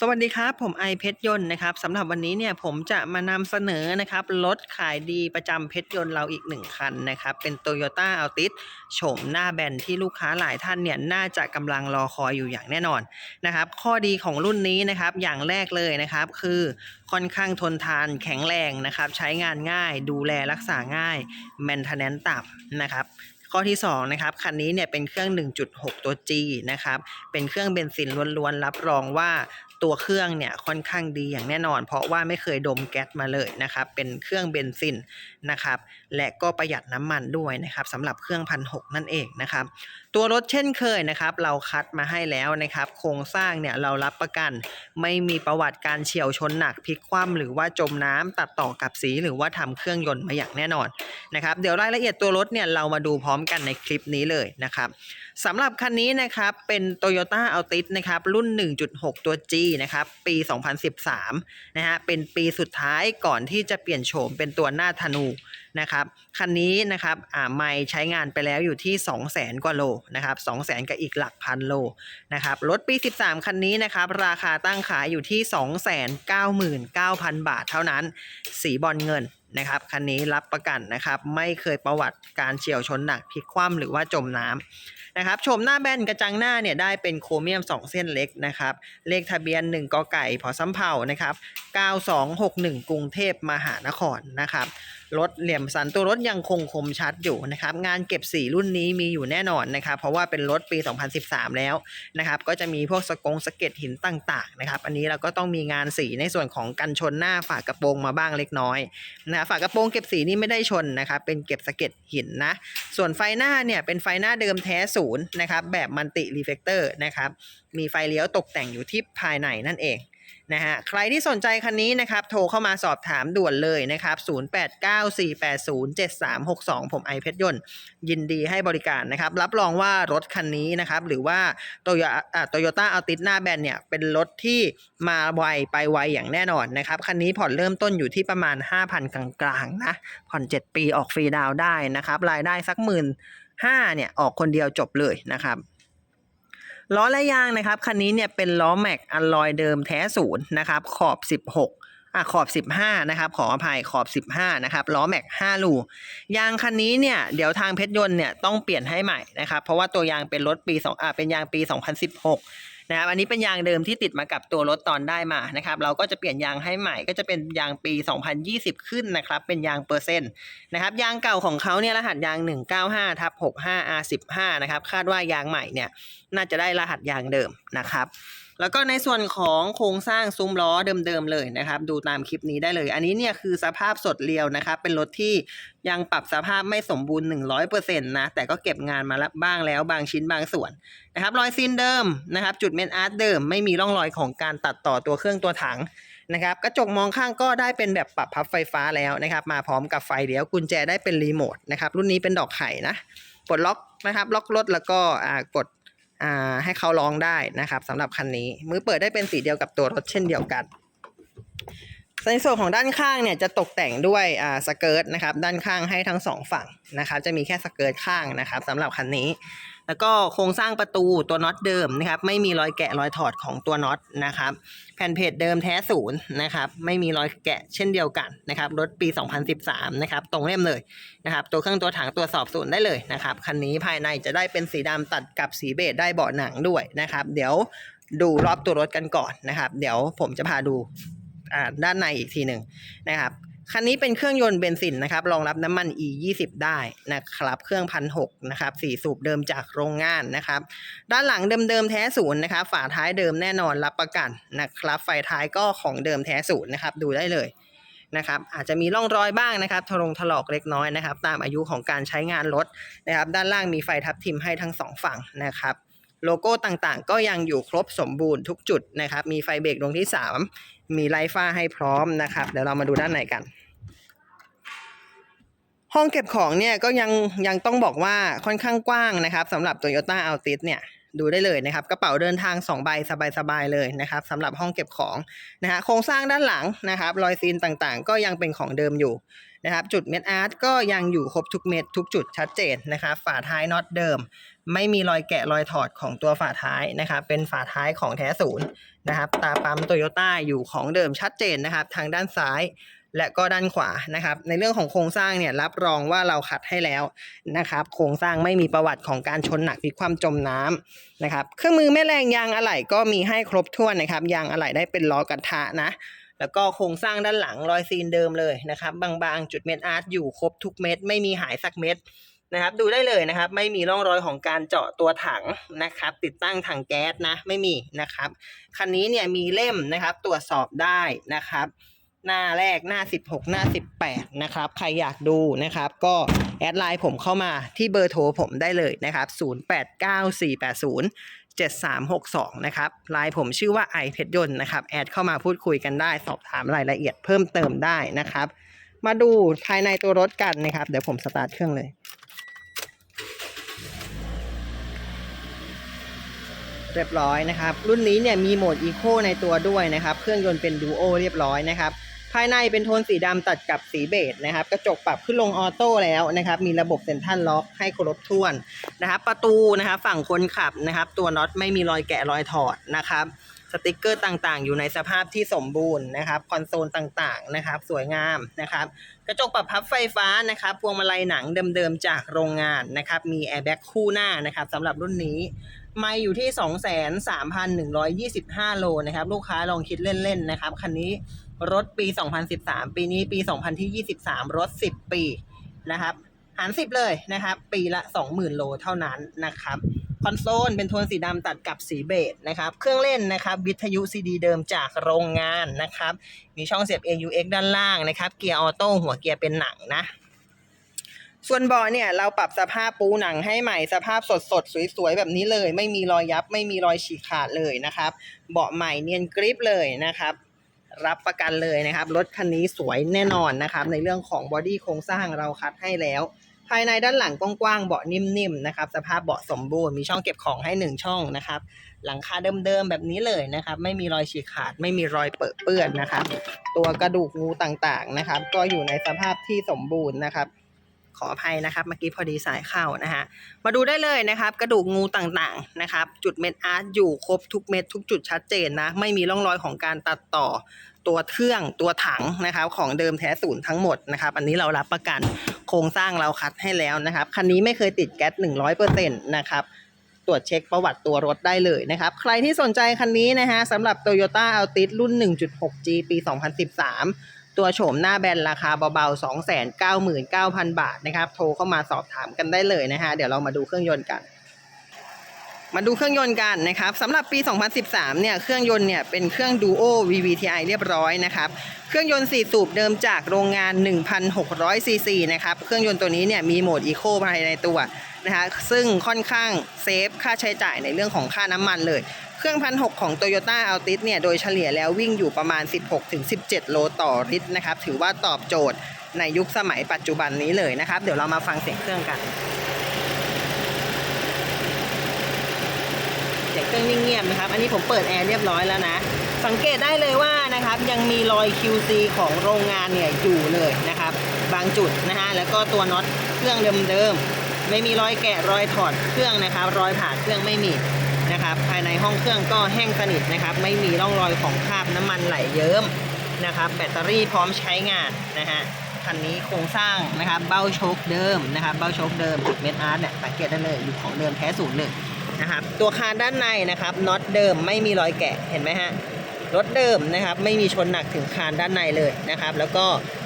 สวัสดีครับ ผมไอเพชรยนต์นะครับสำหรับวันนี้เนี่ยผมจะมานำเสนอนะครับรถขายดีประจำเพชรยนต์เราอีกหนึ่งคันนะครับ เป็น Toyota Altis โฉมหน้าแบนที่ลูกค้าหลายท่านเนี่ยน่าจะกำลังรอคอยอยู่อย่างแน่นอนนะครับ ข้อดีของรุ่นนี้นะครับอย่างแรกเลยนะครับคือค่อนข้างทนทานแข็งแรงนะครับใช้งานง่าย ดูแลรักษาง่าย maintenance ต่ำนะครับข้อที่2นะครับคันนี้เนี่ยเป็นเครื่อง 1.6 ตัว G นะครับเป็นเครื่องเบนซินล้วนๆรับรองว่า ตัวเครื่องเนี่ยค่อนข้างดีอย่างแน่นอน เพราะว่าไม่เคยดมแก๊สมาเลยนะครับเป็นเครื่องเบนซินนะครับและก็ประหยัดน้ำมันด้วยนะครับสำหรับเครื่องพันหนั่นเองนะครับตัวรถเช่นเคยนะครับเราคัดมาให้แล้วนะครับโครงสร้างเนี่ยเรารับประกันไม่มีประวัติการเฉียวชนหนักพลิกคว่ำหรือว่าจมน้ำตัดต่อกับสีหรือว่าทำเครื่องยนต์มาอย่างแน่นอนนะครับเดี๋ยวรายละเอียดตัวรถเนี่ยเรามาดูพร้อมกันในคลิปนี้เลยนะครับสำหรับคันนี้นะครับเป็น Toyota Altis นะครับรุ่น 1.6 ตัว G นะครับปี 2013 นะฮะเป็นปีสุดท้ายก่อนที่จะเปลี่ยนโฉมเป็นตัวหน้าธนูนะครับคันนี้นะครับอ่าไม่ใช้งานไปแล้วอยู่ที่ 200,000กว่าโลนะครับ200,000กับอีกหลักพันโลนะครับรถปี 13 คันนี้นะครับราคาตั้งขายอยู่ที่ 299,000 บาทเท่านั้น สีบอลเงินนะครับคันนี้รับประกันนะครับไม่เคยประวัติการเฉียวชนหนักพลิกคว่ำหรือว่าจมน้ำนะครับชมหน้าแบนกระจังหน้าเนี่ยได้เป็นโครเมียม 2 เส้นเล็กนะครับเลขทะเบียน 1กไก่พอสำเภานะครับ9261 กรุงเทพมหานครนะครับรถเหลี่ยมสันตัวรถยังคงคมชัดอยู่นะครับ งานเก็บสีรุ่นนี้มีอยู่แน่นอนนะครับ เพราะว่าเป็นรถปี 2013 แล้วนะครับ ก็จะมีพวกสกงสะเก็ดหินต่างๆนะครับ อันนี้เราก็ต้องมีงานสีในส่วนของกันชนหน้าฝากระโปรงมาบ้างเล็กน้อยนะฝากระโปรงเก็บสีนี่ไม่ได้ชนนะครับ เป็นเก็บสะเก็ดหินนะ ส่วนไฟหน้าเนี่ยเป็นไฟหน้าเดิมแท้ศูนย์นะครับ แบบมันติรีเฟกเตอร์นะครับ มีไฟเลี้ยวตกแต่งอยู่ที่ภายในนั่นเอง นะฮะใครที่สนใจคันนี้นะครับ โทรเข้ามาสอบถามด่วนเลยนะครับ 0894807362 ผมไอเพชรยนต์ ยินดีให้บริการนะครับ รับรองว่ารถคันนี้นะครับ หรือว่าโตโยโตโยต้าอัลติสหน้าแบนเนี่ย เป็นรถที่มาไวไปไวอย่างแน่นอนนะครับ คันนี้ผ่อนเริ่มต้นอยู่ที่ประมาณ 5,000 กลางๆนะ ผ่อน 7 ปีออกฟรีดาวได้นะครับ รายได้สักหมื่นห้าเนี่ย ออกคนเดียวจบเลยนะครับ ล้อและยางนะครับคันนี้เนี่ยเป็นล้อแม็กอัลลอยเดิมแท้ศูนย์นะครับขอบ 16อะขอบ 15 นะครับ ขออภัยขอบ 15 นะครับ ล้อแม็ก 5 ลู ยางคันนี้เนี่ย เดี๋ยวทางเพชรยนต์เนี่ย ต้องเปลี่ยนให้ใหม่นะครับ เพราะว่าตัวยางเป็นรถปี 2 อะ เป็นยางปี 2016 นะครับอันนี้เป็นยางเดิมที่ติดมากับตัวรถตอนได้มานะครับเราก็จะเปลี่ยนยางให้ใหม่ก็จะเป็นยางปี 2020 ขึ้นนะครับเป็นยางเปอร์เซ็นต์นะครับยางเก่าของเขาเนี่ยรหัสยาง 195ทับ 65 R15 นะครับคาดว่ายางใหม่เนี่ยน่าจะได้รหัสยางเดิมนะครับ แล้วก็ในส่วนของโครงสร้างซุ้มล้อเดิมๆเลยนะครับ ดูตามคลิปนี้ได้เลย อันนี้เนี่ยคือสภาพสดเรียวนะครับ เป็นรถที่ยังปรับสภาพไม่สมบูรณ์ 100%นะแต่ก็เก็บงานมาแล้วบ้างแล้วบางชิ้นบางส่วนนะครับรอยซีนเดิมนะครับ จุดเมนอาร์ตเดิม ไม่มีร่องรอยของการตัดต่อตัวเครื่องตัวถังนะครับกระจกมองข้างก็ได้เป็นแบบปรับพับไฟฟ้าแล้วนะครับ มาพร้อมกับไฟเลี้ยวกุญแจได้เป็นรีโมทนะครับรุ่นนี้เป็นดอกไข่นะปลดล็อกนะครับล็อกรถแล้วก็กด ให้เขาร้องได้นะครับสำหรับคันนี้ มือเปิดได้เป็นสีเดียวกับตัวรถเช่นเดียวกัน ในส่วนของด้านข้างเนี่ยจะตกแต่งด้วยอ่าสเกิร์ตนะครับด้านข้างให้ทั้งสองฝั่งนะครับจะมีแค่สเกิร์ตข้างนะครับสำหรับคันนี้ แล้วก็โครงสร้างประตูตัวน็อตเดิมนะครับไม่มีรอยแกะรอยถอดของตัวน็อตนะครับแผ่นเพจเดิมแท้ศูนย์นะครับไม่มีรอยแกะเช่นเดียวกันนะครับรถปี 2013นะครับตรงเล่มเลยนะครับตัวเครื่องตัวถังตรวสอบศูนย์ได้เลยนะครับคันนี้ภายในจะได้เป็นสีดำตัดกับสีเบจได้เบาะหนังด้วยนะครับเดี๋ยวดูรอบตัวรถกันก่อนนะครับ เดี๋ยวผมจะพาดู ด้านในอีกทีหนึ่งนะครับคันนี้เป็นเครื่องยนต์เบนซินนะครับรองรับน้ำมัน E 20ได้นะครับเครื่องพันหกนะครับสี่สูบเดิมจากโรงงานนะครับ ด้านหลังเดิมๆแท้ศูนย์นะครับฝาท้ายเดิมแน่นอนรับประกันนะครับไฟท้ายก็ของเดิมแท้ศูนย์นะครับดูได้เลยนะครับอาจจะมีร่องรอยบ้างนะครับทะลงถลอกเล็กน้อยนะครับ ตามอายุของการใช้งานรถนะครับ ด้านล่างมีไฟทับทิมให้ทั้งสองฝั่งนะครับ โลโก้ต่างๆ ก็ยังอยู่ครบสมบูรณ์ทุกจุดนะครับ มีไฟเบรกดวงที่ 3 มีไลท์ฟ้าให้พร้อมนะครับ เดี๋ยวเรามาดูด้านในกัน ห้องเก็บของเนี่ยก็ยังยังต้องบอกว่าค่อนข้างกว้างนะครับสำหรับ Toyota Altis เนี่ย ดูได้เลยนะครับ กระเป๋าเดินทาง2ใบสบายๆเลยนะครับสำหรับห้องเก็บของนะฮะโครงสร้างด้านหลังนะครับ รอยซีนต่างๆ ก็ยังเป็นของเดิมอยู่นะครับ จุดเม็ดอาร์ตก็ยังอยู่ครบทุกเม็ดทุกจุดชัดเจนนะครับ ฝาท้ายน็อตเดิม ไม่มีรอยแกะรอยถอดของตัวฝาท้ายนะครับ เป็นฝาท้ายของแท้ศูนย์นะครับ ตาปั๊มโตโยต้าอยู่ของเดิมชัดเจนนะครับ ทางด้านซ้าย และก็ด้านขวานะครับ ในเรื่องของโครงสร้างเนี่ยรับรองว่าเราขัดให้แล้วนะครับ โครงสร้างไม่มีประวัติของการชนหนักพิคว่ำจมน้ำนะครับ เครื่องมือแม่แรงยางอะไหล่ก็มีให้ครบถ้วนนะครับ ยางอะไหล่ได้เป็นล้อกระทะนะแล้วก็โครงสร้างด้านหลังรอยซีนเดิมเลยนะครับ บางๆ จุดเม็ดอาร์ตอยู่ครบทุกเม็ดไม่มีหายสักเม็ดนะครับ ดูได้เลยนะครับ ไม่มีร่องรอยของการเจาะตัวถังนะครับ ติดตั้งถังแก๊สนะ ไม่มีนะครับ คันนี้เนี่ยมีเล่มนะครับ ตรวจสอบได้นะครับ หน้าแรกหน้า 16 หน้า 18 นะครับ ใครอยากดูนะครับ ก็แอดไลน์ผมเข้ามาที่เบอร์โทรผมได้เลยนะครับ 089480 7362 นะครับไลน์ผมชื่อว่าไอเพชรยนต์นะครับ แอดเข้ามาพูดคุยกันได้ สอบถามรายละเอียดเพิ่มเติมได้นะครับ มาดูภายในตัวรถกันนะครับ เดี๋ยวผมสตาร์ทเครื่องเลยเรียบร้อยนะครับ รุ่นนี้เนี่ยมีโหมด Eco ในตัวด้วยนะครับ เครื่องยนต์เป็น Duo เรียบร้อยนะครับ ภายในเป็นโทนสีดำตัดกับสีเบจนะครับ กระจกปรับขึ้นลงออโต้แล้วนะครับ มีระบบเซ็นทรัลล็อกให้ครบถ้วนนะครับ ประตูนะครับฝั่งคนขับนะครับ ตัวน็อตไม่มีรอยแกะรอยถอดนะครับ สติกเกอร์ต่างๆ อยู่ในสภาพที่สมบูรณ์นะครับ คอนโซลต่างๆนะครับ สวยงามนะครับ กระจกปรับพับไฟฟ้านะครับ พวงมาลัยหนังเดิมๆจากโรงงานนะครับ มีแอร์แบ็กคู่หน้านะครับสำหรับรุ่นนี้ม่อยู่ที่ 23,125 โลนะครับ ลูกค้าลองคิดเล่น ๆ นะครับ คันนี้ รถปี 2013 ปีนี้ปี 2023 รถ 10 ปีนะครับ หาร 10 เลยนะครับ ปีละ 20,000 โลเท่านั้นนะครับคอนโซลเป็นโทนสีดำตัดกับสีเบจนะครับ เครื่องเล่นนะครับ วิทยุซีดีเดิมจากโรงงานนะครับ มีช่องเสียบ AUX ด้านล่างนะครับ เกียร์ออโต้หัวเกียร์เป็นหนังนะ ส่วนเบาะเนี่ย เราปรับสภาพปูหนังให้ใหม่สภาพสดสดสวยๆ แบบนี้เลย ไม่มีรอยยับไม่มีรอยฉีกขาดเลยนะครับ เบาะใหม่เนียนกริปเลยนะครับ รับประกันเลยนะครับ รถคันนี้สวยแน่นอนนะครับ ในเรื่องของบอดี้โครงสร้างเราคัดให้แล้ว ภายในด้านหลังกว้างๆเบาะนิ่มๆนะครับ สภาพเบาะสมบูรณ์มีช่องเก็บของให้หนึ่งช่องนะครับ หลังคาเดิมๆแบบนี้เลยนะครับ ไม่มีรอยฉีกขาด ไม่มีรอยเปื้อนเปื้อนนะครับ ตัวกระดูกงูต่างๆนะครับ ก็อยู่ในสภาพที่สมบูรณ์นะครับ ขออภัยนะครับ เมื่อกี้พอดีสายเข้านะฮะมาดูได้เลยนะครับ กระดูกงูต่างๆนะครับ จุดเม็ดอาร์ตอยู่ครบทุกเม็ดทุกจุดชัดเจนนะ ไม่มีร่องรอยของการตัดต่อตัวเครื่องตัวถังนะครับของเดิมแท้ศูนย์ทั้งหมดนะครับ อันนี้เรารับประกันโครงสร้างเราคัดให้แล้วนะครับคันนี้ไม่เคยติดแก๊ส100%นะครับตรวจเช็คประวัติตัวรถได้เลยนะครับ ใครที่สนใจคันนี้นะฮะสำหรับ Toyota Altis รุ่น 1.6G ปี 2013 ตัวโฉมหน้าแบนราคาเบาๆ 299,000 บาทนะครับ โทรเข้ามาสอบถามกันได้เลยนะฮะ เดี๋ยวเรามาดูเครื่องยนต์กัน มาดูเครื่องยนต์กันนะครับสำหรับปี 2013 เนี่ย เครื่องยนต์เนี่ยเป็นเครื่อง Duo VVTi เรียบร้อยนะครับ เครื่องยนต์ 4 สูบเดิมจากโรงงาน 1,600 ซีซีนะครับ เครื่องยนต์ตัวนี้เนี่ยมีโหมด Eco ภายในตัวนะคะซึ่งค่อนข้างเซฟค่าใช้จ่ายในเรื่องของค่าน้ำมันเลย เครื่องพันหของ Toyota Altis เนี่ยโดยเฉลี่ยแล้ววิ่งอยู่ประมาณ 16-17 โลต่อลิตรนะครับ ถือว่าตอบโจทย์ในยุคสมัยปัจจุบันนี้เลยนะครับ เดี๋ยวเรามาฟังเสียงเครื่องกัน เสียงเครื่องนิ่งเงียบนะครับ อันนี้ผมเปิดแอร์เรียบร้อยแล้วนะ สังเกตได้เลยว่านะครับยังมีรอย QC ของโรงงานเนี่ยอยู่เลยนะครับ บางจุดนะฮะแล้วก็ตัวน็อตเครื่องเดิมๆไม่มีรอยแกะรอยถอดเครื่องนะครับ รอยผ่าเครื่องไม่มี นะครับ ภายในห้องเครื่องก็แห้งสนิทนะครับ ไม่มีร่องรอยของคราบน้ำมันไหลเยิ้มนะครับ แบตเตอรี่พร้อมใช้งานนะฮะคันนี้โครงสร้างนะครับ เบ้าโชคเดิมนะครับ เบ้าโชคเดิมจุดเม็ดอาร์ตเนี่ยสังเกตได้เลยอยู่ของเดิมแท้ศูนย์หนึ่งนะครับ ตัวคานด้านในนะครับน็อตเดิมไม่มีรอยแกะเห็นไหมฮะ รถเดิมนะครับ ไม่มีชนหนักถึงคานด้านในเลยนะครับ แล้วก็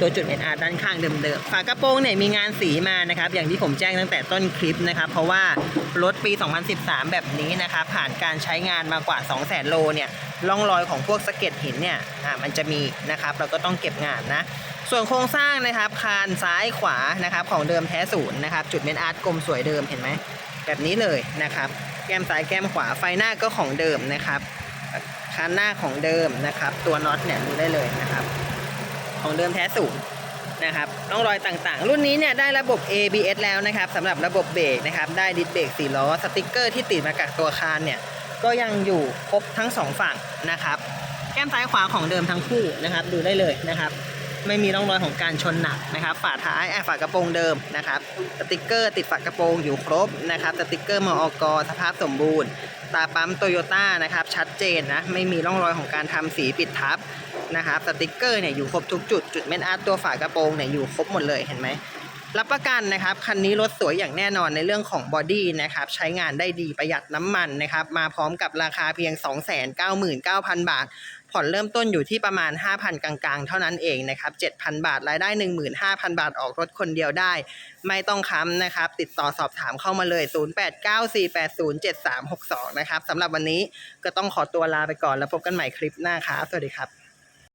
ตัวจุดเอ็นอาร์ด้านข้างเดิมๆฝากระโปรงเนี่ยมีงานสีมานะครับ อย่างที่ผมแจ้งตั้งแต่ต้นคลิปนะครับ เพราะว่ารถปี 2013 แบบนี้นะครับ ผ่านการใช้งานมากว่า 200,000 โลเนี่ยร่องรอยของพวกสะเก็ดหินเนี่ยอ่ามันจะมีนะครับเราก็ต้องเก็บงานนะส่วนโครงสร้างนะครับคานซ้ายขวานะครับของเดิมแท้ศูนย์นะครับจุดเมนอาร์ตกลมสวยเดิมเห็นไหมแบบนี้เลยนะครับ แก้มซ้ายแก้มขวาไฟหน้าก็ของเดิมนะครับ คันหน้าของเดิมนะครับ ตัวน็อตเนี่ยดูได้เลยนะครับ ของเดิมแท้สูงนะครับร่องรอยต่างๆ รุ่นนี้เนี่ยได้ระบบ ABS แล้วนะครับสำหรับระบบเบรกนะครับ ได้ดิสเบรกสี่ล้อสติกเกอร์ที่ติดมากับตัวคานเนี่ยก็ยังอยู่ครบทั้งสองฝั่งนะครับ แก้มซ้ายขวาของเดิมทั้งคู่นะครับ ดูได้เลยนะครับ ไม่มีร่องรอยของการชนหนักนะครับ ฝาท้ายฝากระโปรงเดิมนะครับ สติกเกอร์ติดฝากระโปรงอยู่ครบนะครับ สติกเกอร์มอกสภาพสมบูรณ์ ตาปั๊มโตโยต้านะครับ ชัดเจนนะ ไม่มีร่องรอยของการทำสีปิดทับนะครับ สติกเกอร์เนี่ยอยู่ครบทุกจุด จุดเม็ดอาร์ตตัวฝากระโปรงเนี่ยอยู่ครบหมดเลย เห็นไหม รับประกันนะครับคันนี้รถสวยอย่างแน่นอนในเรื่องของบอดี้นะครับใช้งานได้ดีประหยัดน้ำมันนะครับมาพร้อมกับราคาเพียง 299,000 บาท ผ่อนเริ่มต้นอยู่ที่ประมาณ 5,000 กลางๆ เท่านั้นเองนะครับ7,000 บาทรายได้ 15,000 บาทออกรถคนเดียวได้ ไม่ต้องค้ำนะครับ ติดต่อสอบถามเข้ามาเลย 0894807362 นะครับสำหรับวันนี้ก็ต้องขอตัวลาไปก่อนแล้วพบกันใหม่คลิปหน้าครับสวัสดีครับ